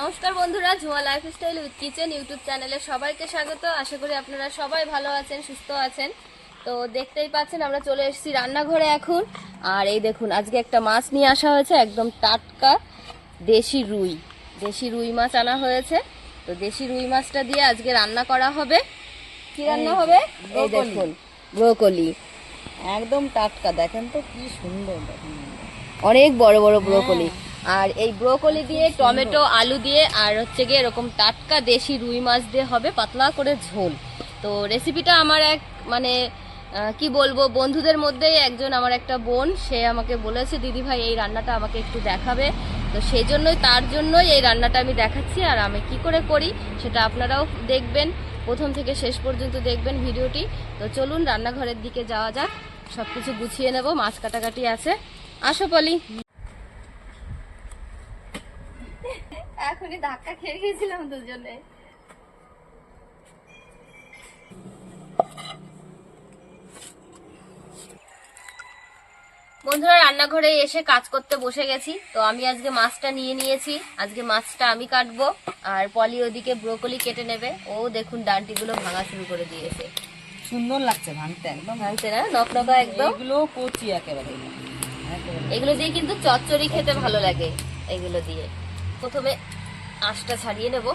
নমস্কার বন্ধুরা Jhuma lifestyle with kitchen YouTube চ্যানেলে সবাইকে স্বাগত। আশা করি আপনারা সবাই ভালো আছেন সুস্থ আছেন। তো দেখতেই পাচ্ছেন আমরা চলে এসেছি রান্নাঘরে এখন। আর এই দেখুন আজকে একটা মাছ নিয়ে আসা হয়েছে একদম টাটকা দেশি রুই। দেশি রুই মাছ আনা হয়েছে। তো দেশি রুই মাছটা দিয়ে আজকে রান্না করা হবে। কি রান্না হবে? এই দেখুন ব্রোকলি। একদম টাটকা দেখেন তো কি সুন্দর। অনেক বড় বড় ব্রোকলি। আর এই ব্রোকলি দিয়ে, টমেটো, আলু দিয়ে, আর হচ্ছে গিয়ে এরকম টাটকা দেশি রুই মাছ দিয়ে হবে পাতলা করে ঝোল। তো রেসিপিটা আমার এক মানে কি বলব, বন্ধুদের মধ্যেই একজন আমার একটা বোন, সে আমাকে বলেছে, দিদি ভাই, এই রান্নাটা আমাকে একটু দেখাবে। তো সেই জন্যই, তার জন্যই এই রান্নাটা আমি দেখাচ্ছি, আর আমি কি করে করি সেটা আপনারাও দেখবেন, প্রথম থেকে শেষ পর্যন্ত দেখবেন ভিডিওটি। তো চলুন, রান্নাঘরের দিকে যাওয়া যাক সব কিছু গুছিয়ে নেব, মাছ কাটাকাটি আছে। আসো, পলি। এখনই ধাক্কা খেয়ে গেছিলাম দুজনে। বন্ধুরা রান্নাঘরে এসে কাজ করতে বসে গেছি। তো আমি আজকে মাছটা নিয়ে নিয়েছি। আজকে মাছটা আমি কাটবো। আর পলি ওদিকে ব্রোকলি কেটে নেবে। ও দেখুন ডান্টিগুলো ভাঙা শুরু করে দিয়েছে। সুন্দর লাগছে ভাঙতে একদম। ভাঙছে না? নকনকা একদম? এগুলো কচি একেবারে একেবারে। এগুলো দিয়ে কিন্তু চচ্চড়ি খেতে ভালো লাগে এগুলো দিয়ে। প্রথমে আঁশটা ছাড়িয়ে নেব।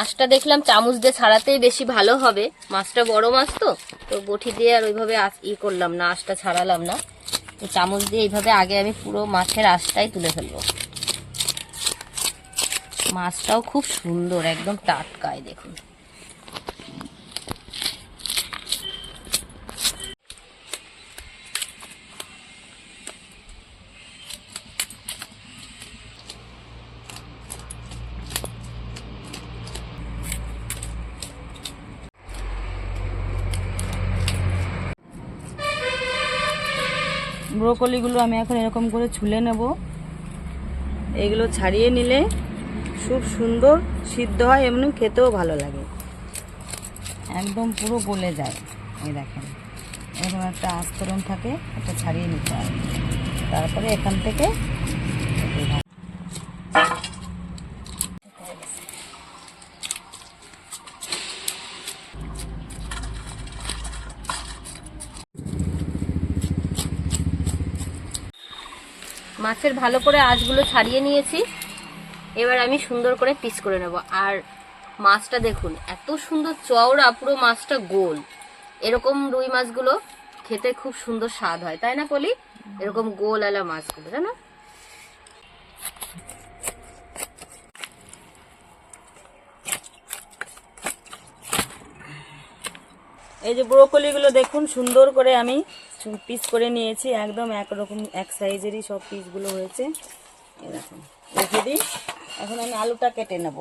আঁশটা দেখলাম চামচ দিয়ে ছাড়াতেই বেশি ভালো হবে। মাছটা বড় মাছ তো তো বটি দিয়ে আর ওইভাবে ই করলাম না, আঁশটা ছাড়ালাম না। তো চামচ দিয়ে এইভাবে আগে আমি পুরো মাছের আঁশটাই তুলে ফেলব। মাছটাও খুব সুন্দর, একদম টাটকায়, দেখুন। ব্রোকলিগুলো আমি এখন এরকম করে ছুলে নেব। এগুলো ছাড়িয়ে নিলে খুব সুন্দর সিদ্ধ হয় এমনি খেতেও ভালো লাগে। একদম পুরো গলে যায় এই দেখেন। এরকম একটা আস্তরণ থাকে এটা ছাড়িয়ে নিতে হয়। তারপরে এখান থেকে মাছের ভালো করে আঁশগুলো ছাড়িয়ে নিয়েছি। এবার আমি সুন্দর করে পিস করে নেব। আর মাছটা দেখুন, এত সুন্দর চওড়া, পুরো মাছটা গোল। এরকম রুই মাছগুলো খেতে খুব সুন্দর স্বাদ হয়, তাই না পলি? এরকম গোল আলা মাছগুলো, জানো? এই যে ব্রোকলিগুলো দেখুন, সুন্দর করে আমি পিস করে নিয়েছি, একদম একরকম, এক সাইজেরই সব পিসগুলো হয়েছে। এরকম রেখে দিই। এখন আমি আলুটা কেটে নেব।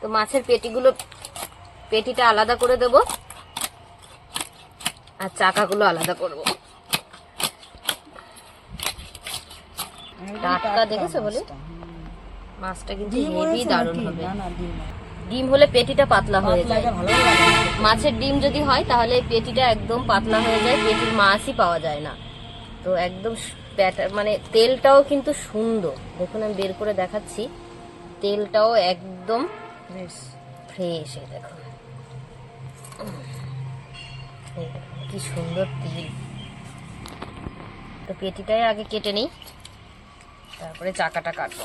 তো মাছের পেটিগুলো পেটিটা আলাদা করে দেব আর চাকাগুলো আলাদা করব। টাটকা দেখেছ বলে? মাছটা। কিন্তু হেভি দারুণ হবে। ডিম হলে পেটিটা পাতলা হয়ে যায়। মাছের ডিম যদি হয় তাহলে পেটিটা একদম পাতলা হয়ে যায় পেটির মাছই পাওয়া যায় না। তো একদম মানে তেলটাও কিন্তু সুন্দর। দেখুন আমি বের করে দেখাচ্ছি। তেলটাও একদম ফ্রেশ দেখুন, কি সুন্দর তেল। তো পেটিটাই আগে কেটে নিই। তারপরে চাকাটা কাটবো।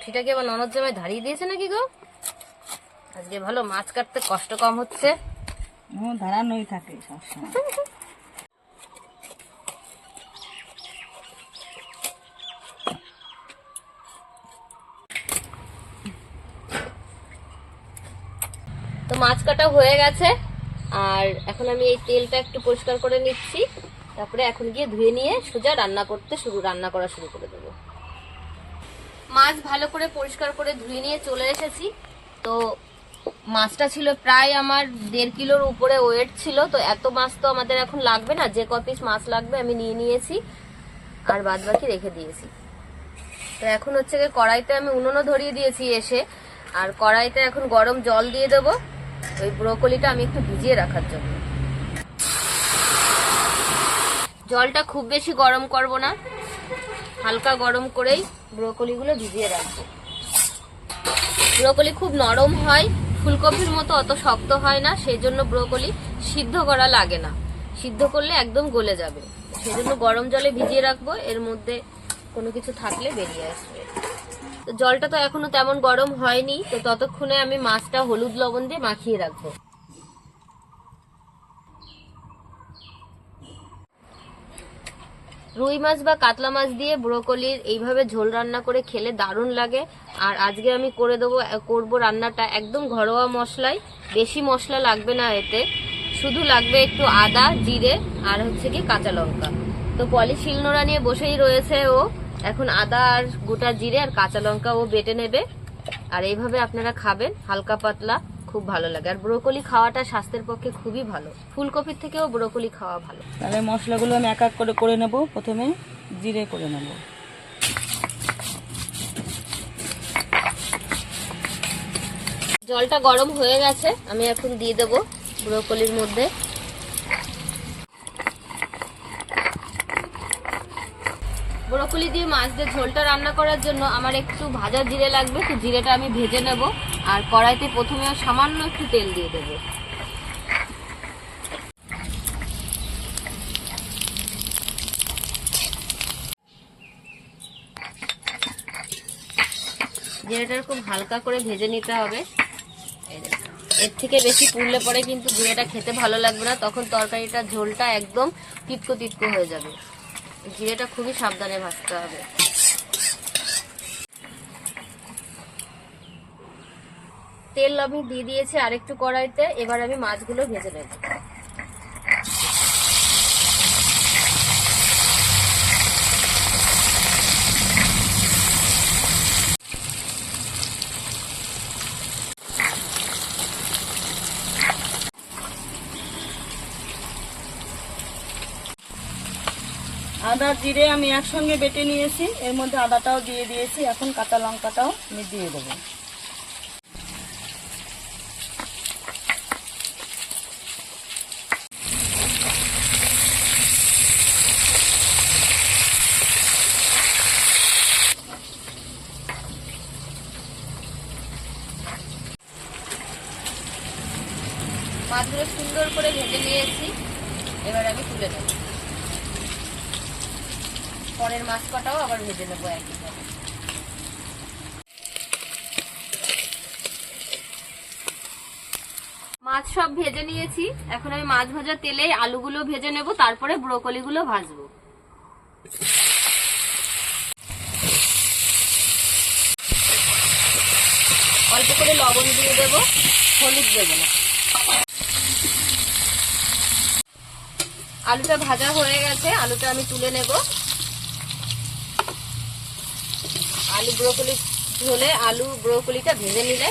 বটিটাকে আবার ননদ জামাই ধারিয়ে দিয়েছে নাকি গো? আজকে ভালো মাছ কাটতে কষ্ট কম হচ্ছে। ধারানোই থাকে সবসময়। তো মাছ কাটা হয়ে গেছে আর এখন আমি এই তেলটা একটু পরিষ্কার করে নিচ্ছি। তারপরে এখন গিয়ে ধুয়ে নিয়ে সোজা রান্না করতে শুরু রান্না করা শুরু করে দেবো। মাছ ভালো করে পরিষ্কার করে ধুয়ে নিয়ে চলে এসেছি। তো মাছটা ছিল প্রায় আমার দেড় কিলোর উপরে ওয়েট ছিল, তো এত মাছ তো আমাদের এখন লাগবে না, যে ক পিস মাছ লাগবে আমি নিয়ে নিয়েছি, আর বাদ বাকি রেখে দিয়েছি। তো এখন হচ্ছে গিয়ে কড়াইতে আমি উনুনও ধরিয়ে দিয়েছি এসে, আর কড়াইতে এখন গরম জল দিয়ে দেবো, ওই ব্রোকলিটা আমি একটু ভিজিয়ে রাখার জন্য। জলটা খুব বেশি গরম করব না হালকা গরম করেই ব্রোকলিগুলো ভিজিয়ে রাখব। ব্রোকলি খুব নরম হয়, ফুলকপির মতো অত শক্ত হয় না সেই জন্য ব্রোকলি সিদ্ধ করা লাগে না। সিদ্ধ করলে একদম গলে যাবে। সেই জন্য গরম জলে ভিজিয়ে রাখব, এর মধ্যে কোনো কিছু থাকলে বেরিয়ে আসবে। তো জলটা তো এখনও তেমন গরম হয়নি, তো ততক্ষণে আমি মাছটা হলুদ লবণ দিয়ে মাখিয়ে রাখব। রুই মাছ বা কাতলা মাছ দিয়ে ব্রোকলির এইভাবে ঝোল রান্না করে খেলে দারুণ লাগে। আর আজকে আমি করে দেবো, করব রান্নাটা একদম ঘরোয়া মশলায়, বেশি মশলা লাগবে না এতে। শুধু লাগবে একটু আদা, জিরে আর হচ্ছে কি কাঁচা লঙ্কা। তো পলি শিলনোড়া নিয়ে বসেই রয়েছে ও। এখন আদা আর গোটা জিরে আর কাঁচা লঙ্কা ও বেটে নেবে। আর এইভাবে আপনারা খাবেন, হালকা পাতলা। খুব ভালো লাগে। আর ব্রোকলি খাওয়াটা স্বাস্থ্যের পক্ষে খুবই ভালো। ফুলকপির থেকেও ব্রোকলি খাওয়া ভালো। তাহলে মশলাগুলো আমি এক এক করে করে নেব। প্রথমে জিরে করে নেব। জলটা গরম হয়ে গেছে। আমি এখন দিয়ে দেবো ব্রোকলির মধ্যে। ব্রোকলি দিয়ে মাছ দিয়ে ঝোলটা রান্না করার জন্য আমার একটু ভাজা জিরে লাগবে, তো জিরেটা আমি ভেজে নেব। আর কড়াইতে প্রথমে সামান্য একটু তেল দিয়ে দেবো। জিরেটা খুব হালকা করে ভেজে নিতে হবে। এর থেকে বেশি পুড়লে পরে কিন্তু জিরেটা খেতে ভালো লাগবে না, তখন তরকারিটা ঝোলটা একদম তিতকো তিতকো হয়ে যাবে। জিরেটা খুবই সাবধানে ভাজতে হবে। তেল আমি দিয়ে দিয়েছি আরেকটু কড়াইতে, এবার আমি মাছগুলো ভেজে নেব। আদা জিরে আমি একসঙ্গে বেটে নিয়েছি। এর মধ্যে আদাটাও দিয়ে দিয়েছি। এখন কাঁচা লঙ্কাটাও আমি দিয়ে দেবো মাছগুলো সুন্দর করে ভেজে নিয়েছি এবার আমি তুলে নেব পরের মাছ কটাও আবার ভেজে নেব একইভাবে মাছ সব ভেজে নিয়েছি। এখন আমি মাছ ভাজা তেলে আলুগুলো ভেজে নেব, তারপরে ব্রোকলিগুলো ভাজবো। অল্প করে লবণ দিয়ে দেবো, হলুদ দেবো না। আলুটা ভাজা হয়ে গেছে, আলুটা আমি তুলে নেব। আলু ব্রোকলি হলে আলু ব্রোকলিটা ভেজে নিলে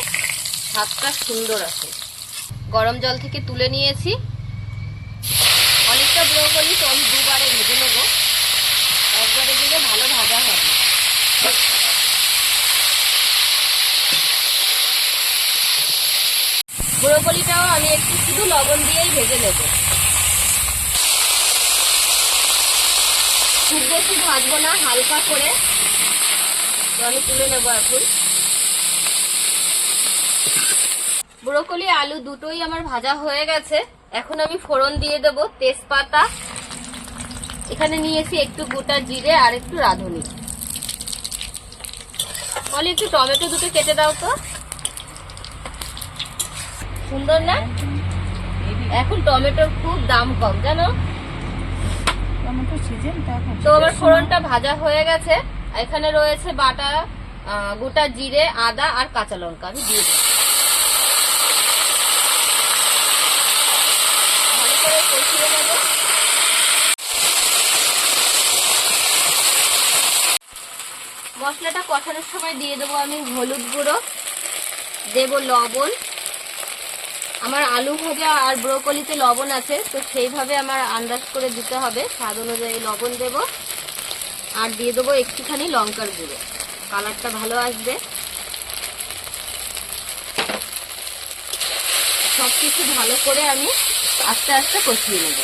স্বাদটা সুন্দর আসে। গরম জল থেকে তুলে নিয়েছি। অনেকটা ব্রোকলি তো আমি দুবারে ভেজে নেব। একবারে দিলে ভালো ভাজা হবে। ব্রোকলিটাও আমি একটু শুধু লবণ দিয়েই ভেজে নেব। খুব বেশি ভাজবো না, হালকা করে আমি তুলে নেব এখন। ব্রোকলি আলু দুটোই আমার ভাজা হয়ে গেছে। এখন আমি ফোড়ন দিয়ে দেব তেজপাতা। এখানে নিয়েছি একটু গোটা জিরে আর একটু রাঁধুনি। বলি একটু টমেটো দুটো কেটে দাও তো। সুন্দর না? এখন টমেটোর খুব দাম কম জানো? তো আমার ফোড়নটা ভাজা হয়ে গেছে। এখানে রয়েছে বাটা গোটা জিরে, আদা আর কাঁচা লঙ্কা। আমি দিয়ে দিই মশলাটা কষানোর সময় দিয়ে দেবো আমি হলুদ গুঁড়ো, দেব লবণ। আমার আলু ভাজা আর ব্রোকলিতে লবণ আছে, তো সেইভাবে আমার আন্দাজ করে দিতে হবে। স্বাদ অনুযায়ী লবণ দেবো। আর দিয়ে দেবো একটুখানি লঙ্কার গুঁড়ো। কালারটা ভালো আসবে। সব কিছু ভালো করে আমি আস্তে আস্তে কষিয়ে নেব।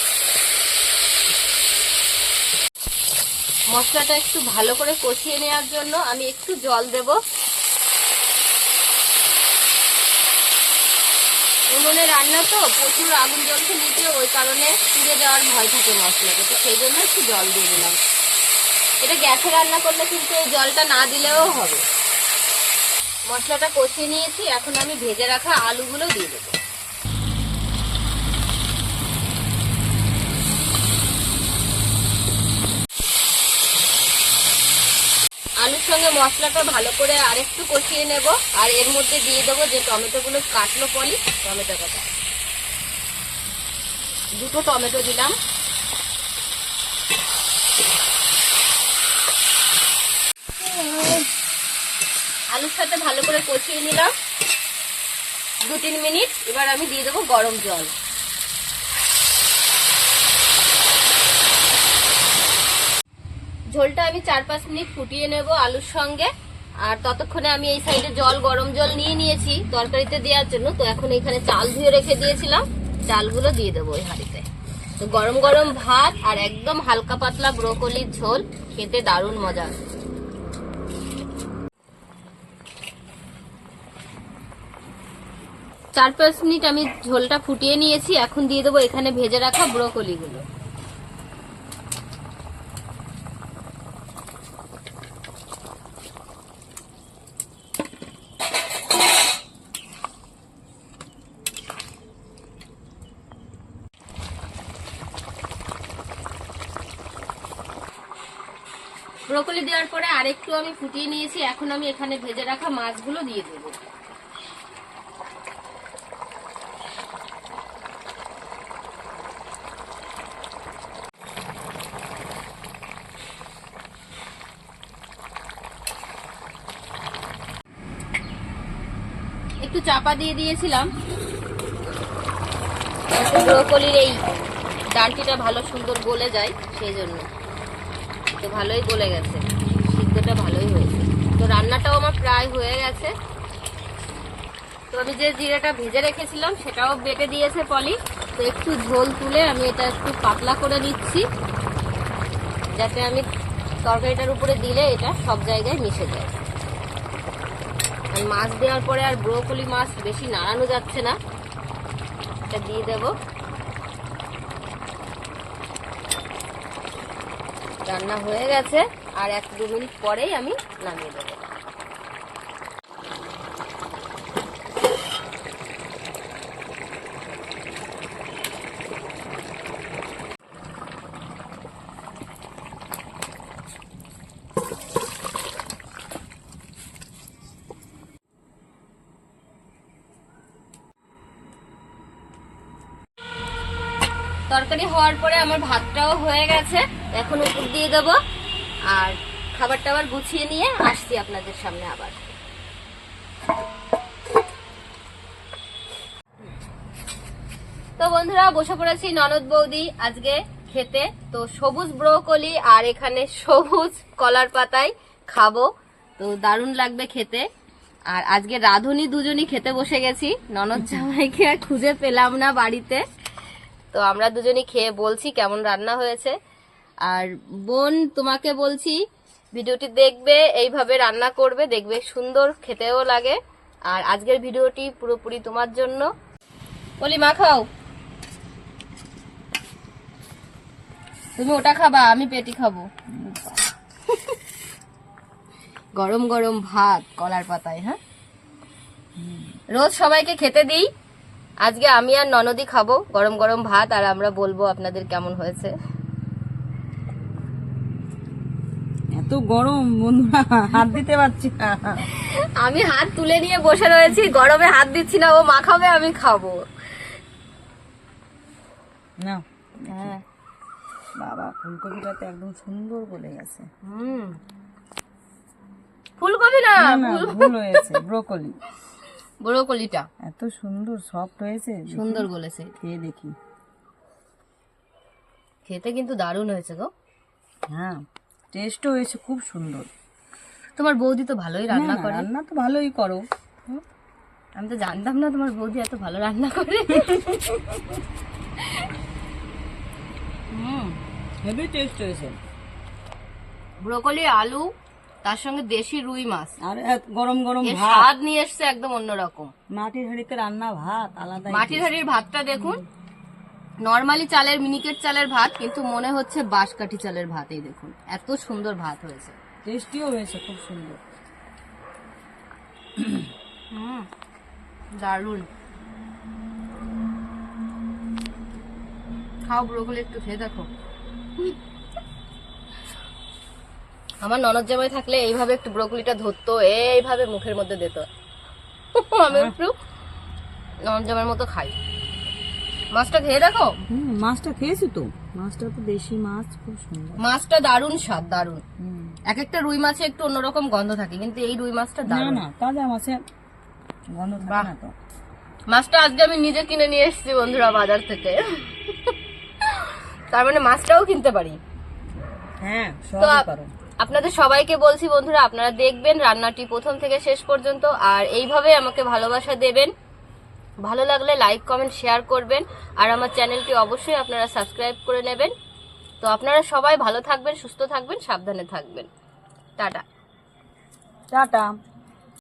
মশলাটা একটু ভালো করে কষিয়ে নেওয়ার জন্য আমি একটু জল দেব। উনুনে রান্না তো, প্রচুর আগুন জ্বলছে নিচে, ওই কারণে পুড়ে যাওয়ার ভয় থাকে মশলাটা তো সেই জন্য একটু জল দিয়ে দিলাম। এটা গ্যাসে রান্না করলে কিন্তু এই জলটা না দিলেও হবে। মশলাটা কষিয়ে নিয়েছি, এখন আমি ভেজে রাখা আলুগুলো দিয়ে দেবো। আলুর সঙ্গে মশলাটা ভালো করে আরেকটু কষিয়ে নেব, আর এর মধ্যে দিয়ে দেবো যে টমেটোগুলো কাটলো পলি, টমেটো কাটা। দুটো টমেটো দিলাম। আলুর সাথে ভালো করে কষিয়ে নিলাম। দু তিন মিনিট, এবার আমি দিয়ে দেবো গরম জল। ঝোলটা আমি চার পাঁচ মিনিট ফুটিয়ে নেব আলুর সঙ্গে। আর ততক্ষণে আমি এই সাইডে জল, গরম জল নিয়ে নিয়েছি। তরকারিতে দেওয়ার জন্য তো এখন এখানে চাল ধুয়ে রেখে দিয়েছিলাম। চালগুলো দিয়ে দেবো ওই হাঁড়িতে। তো গরম গরম ভাত আর একদম হালকা পাতলা ব্রোকলির ঝোল, খেতে দারুণ মজা। চার পাঁচ মিনিট আমি ঝোলটা ফুটিয়ে নিয়েছি, এখন দিয়ে দেবো এখানে ভেজে রাখা ব্রোকলিগুলো। ব্রোকলি দেওয়ার পরে আরেকটু আমি ফুটিয়ে নিয়েছি, এখন আমি এখানে ভেজে রাখা মাছগুলো দিয়ে দেবো একটু চাপা দিয়ে দিয়েছিলাম। ব্রোকলির এই ডালটিটা ভালো সুন্দর গলে যায়, সেই জন্য। তো ভালোই গলে গেছে। সিদ্ধটা ভালোই হয়েছে। তো রান্নাটাও আমার প্রায় হয়ে গেছে। তো আমি যে জিরাটা ভেজে রেখেছিলাম, সেটাও বেটে দিয়েছে পলি। তো একটু ঝোল তুলে আমি এটা একটু পাতলা করে নিচ্ছি। যাতে আমি তরকারিটার উপরে দিলে এটা সব জায়গায় মিশে যায়। আর মাছ দেওয়ার পরে আর ব্রোকলি মাছ বেশি নাড়ানো যাচ্ছে না। এটা দিয়ে দেব। রান্না হয়ে গেছে। আর এক দু মিনিট পরেই আমি নামিয়ে দেবো। তরকারি হওয়ার পরে আমার ভাতটাও হয়ে গেছে। এখন উপর দিয়ে দেবো। আর খাবার টাবার গুছিয়ে নিয়ে আসছি আপনাদের সামনে আবার। তো বন্ধুরা, বসে পড়েছি ননদ বৌদি আজকে খেতে। তো সবুজ ব্রোকলি আর এখানে সবুজ কলার পাতায় খাব। তো দারুণ লাগবে খেতে। আর আজকে রাধুনি দুজনই খেতে বসে গেছি। ননদ জামাইকে খুঁজে পেলাম না বাড়িতে। তো আমরা দুজনই খেয়ে বলছি কেমন রান্না হয়েছে। আর বোন, তোমাকে বলছি, ভিডিওটি দেখবে, এইভাবে রান্না করবে, দেখবে সুন্দর, খেতেও লাগে। আর আজকের ভিডিওটি পুরোপুরি তোমার জন্য। বলি, মা, খাও। তুমি ওটা খাবা, আমি পেটি খাব। গরম গরম ভাত, কলার পাতায় হ্যাঁ? রোজ সবাইকে খেতে দিই। আজকে আমি আর ননদি খাব গরম গরম ভাত আর আমরা বলব আপনাদের কেমন হয়েছে। এত গরম বন্ধুরা হাত দিতে পারছি না। আমি হাত তুলে নিয়ে বসে রয়েছি গরমে হাত দিচ্ছি না ও মাখাবে আমি খাব। না হ্যাঁ। বাবা ফুলকপিটা তো একদম সুন্দর গলে গেছে। হুম। ফুলকপি না ভুল হয়েছে ব্রোকলি। ব্রোকলিটা। এত সুন্দর সফট হয়েছে। সুন্দর বলেছে খেয়ে দেখি। খেতে কিন্তু দারুণ হয়েছে গো। হ্যাঁ টেস্টও হয়েছে খুব সুন্দর। তোমার বৌদি তো ভালোই রান্না করে। রান্না তো ভালোই করো। আমি তো জানতাম না তোমার বৌদি এত ভালো রান্না করে। হুম হেভি টেস্ট হয়েছে। ব্রোকলি আলু তার সঙ্গে দেশি রুই মাছ। আর গরম গরম ভাত। নিয়ে এসছে একদম অন্যরকম। মাটির হাঁড়িতে রান্না ভাত আলাদা মাটির হাড়ির ভাতটা দেখুন। নর্মালি চালের মিনিকেট চালের ভাত কিন্তু মনে হচ্ছে বাঁশকাঠি চালের ভাত এই দেখুন। এত সুন্দর ভাত হয়েছে। টেস্টিও হয়েছে খুব সুন্দর। হুম দারুণ খাও ব্রোকলি একটু খেয়ে দেখো। আমার ননদ জামাই থাকলে এইভাবে একটু ব্রোকলিটা ধরতো এইভাবে মুখের মধ্যে দিত। আমি একটু ননদ জামাইয়ের মতো খাই। মাছটা খেয়ে দেখো? হুম মাছটা খেয়েছি তো। মাছটা তো দেশি মাছ খুব সুন্দর। মাছটা দারুণ স্বাদ দারুণ। এক একটা রুই মাছে একটু অন্যরকম গন্ধ থাকে কিন্তু এই রুই মাছটা না দারুণ। না তাজা মাছে গন্ধ থাকে না তো। মাছটা আজকে আমি নিজে কিনে নিয়ে এসেছি বন্ধুরা বাজার থেকে। তার মানে মাছটাও কিনতে পারি। হ্যাঁ তো আপনাদের সবাইকে বলছি বন্ধুরা, আপনারা দেখবেন রান্নাটি প্রথম থেকে শেষ পর্যন্ত, আর এইভাবে আমাকে ভালোবাসা দেবেন। ভালো লাগলে লাইক, কমেন্ট, শেয়ার করবেন, আর আমার চ্যানেলটি অবশ্যই আপনারা সাবস্ক্রাইব করে নেবেন। তো আপনারা সবাই ভালো থাকবেন, সুস্থ থাকবেন, সাবধানে থাকবেন। টাটা। টাটা।